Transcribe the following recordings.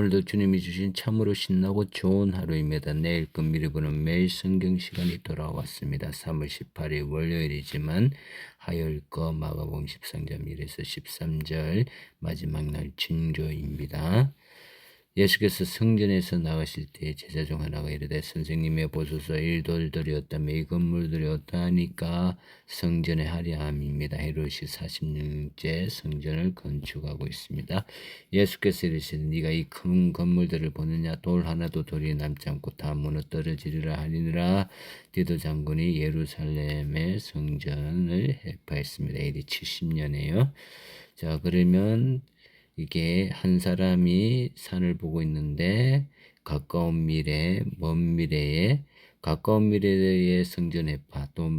오늘도 주님이 주신 참으로 신나고 좋은 하루입니다. 내일 금 미리 보는 매일 성경 시간이 돌아왔습니다. 3월 18일 월요일이지만 화요일 거 마가복음 13장 1에서 13절 마지막 날 진교입니다. 예수께서 성전에서 나가실 때 제자 중 하나가 이르되 선생님의 보소서 일돌들이었다며 이 건물들이 어떠하니까 성전에 하려 함입니다. 헤롯이 46째 성전을 건축하고 있습니다. 예수께서 이르시되 네가 이 큰 건물들을 보느냐 돌 하나도 돌이 남지 않고 다 무너뜨려지리라 하리니라 디도 장군이 예루살렘의 성전을 해파했습니다. AD 70년에요. 자 그러면 이게 한 사람이 산을 보고 있는데 가까운 미래, 먼 미래에 가까운 미래의 성전 해파 또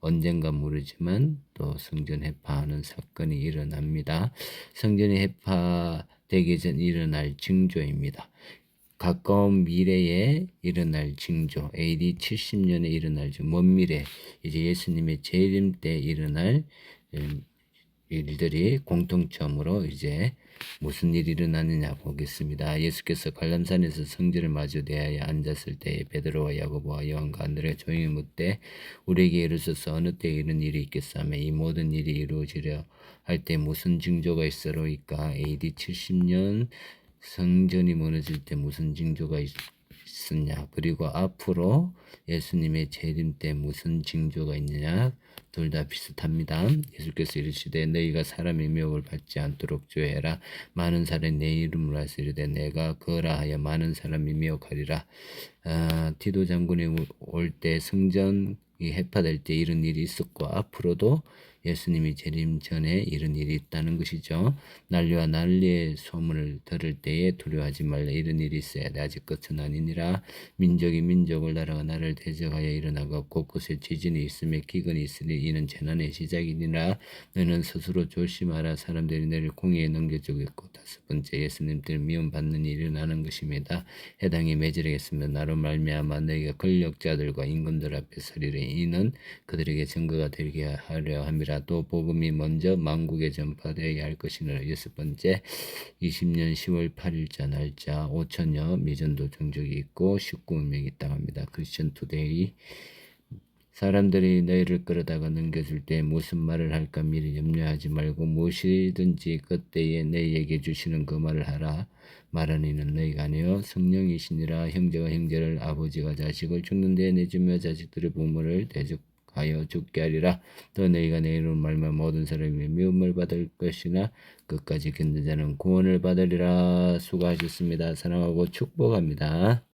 언젠가 모르지만 또 성전 해파하는 사건이 일어납니다. 성전이 해파되기 전 일어날 징조입니다. 가까운 미래에 일어날 징조, AD 70년에 일어날 먼 미래, 이제 예수님의 재림 때 일어날 음, 일들이 공통점으로 이제 무슨 일이 일어나느냐 보겠습니다. 예수께서 관람산에서 성전을 마주 대하여 앉았을 때에 베드로와 야고보와 요한과 안드레 조용히 묻되 우리에게 이르소서 어느 때 이런 일이 있겠사며 이 모든 일이 이루어지려 할 때 무슨 징조가 있어로이까 AD 70년 성전이 무너질 때 무슨 징조가 있, 있었냐 그리고 앞으로 예수님의 재림 때 무슨 징조가 있느냐 둘 다 비슷합니다. 예수께서 이르시되 너희가 사람의 미혹을 받지 않도록 주의해라. 많은 사람이 내 이름으로 하시리되 내가 그라 하여 많은 사람이 미혹하리라. 아, 디도 장군이 올때 성전이 해파될 때 이런 일이 있었고 앞으로도 예수님이 재림 전에 이런 일이 있다는 것이죠. 난리와 난리의 소문을 들을 때에 두려워하지 말라 이런 일이 있어야 돼. 아직 끝은 아니니라. 민족이 민족을 나라가 나를 대적하여 일어나고 곳곳에 지진이 있으며 기근이 있으니 이는 재난의 시작이니라. 너는 스스로 조심하라. 사람들이 너를 공의에 넘겨주겠고 다섯 번째 예수님들 미움받는 일이 일어나는 것입니다. 해당이 매질하겠으면 나로 말미암아 너희가 권력자들과 임금들 앞에 서리래 이는 그들에게 증거가 되게 하려 함이라 또 복음이 먼저 만국에 전파되어야 할 것이니라 여섯 번째 20년 10월 8일자 날짜 5천여 미전도 종족이 있고 19명이 있다고 합니다. 크리스천 투데이 사람들이 너희를 끌어다가 넘겨줄 때 무슨 말을 할까 미리 염려하지 말고 무엇이든지 그때에 너희에게 주시는 그 말을 하라. 말하는 이는 너희가 아니요 성령이시니라 형제가 형제를 아버지가 자식을 죽는데 내주며 자식들의 부모를 대적 하여 죽게 하리라. 또 너희가 내 이름 말만 모든 사람이 미움을 받을 것이나 끝까지 견딘 자는 구원을 받으리라. 수고하셨습니다. 사랑하고 축복합니다.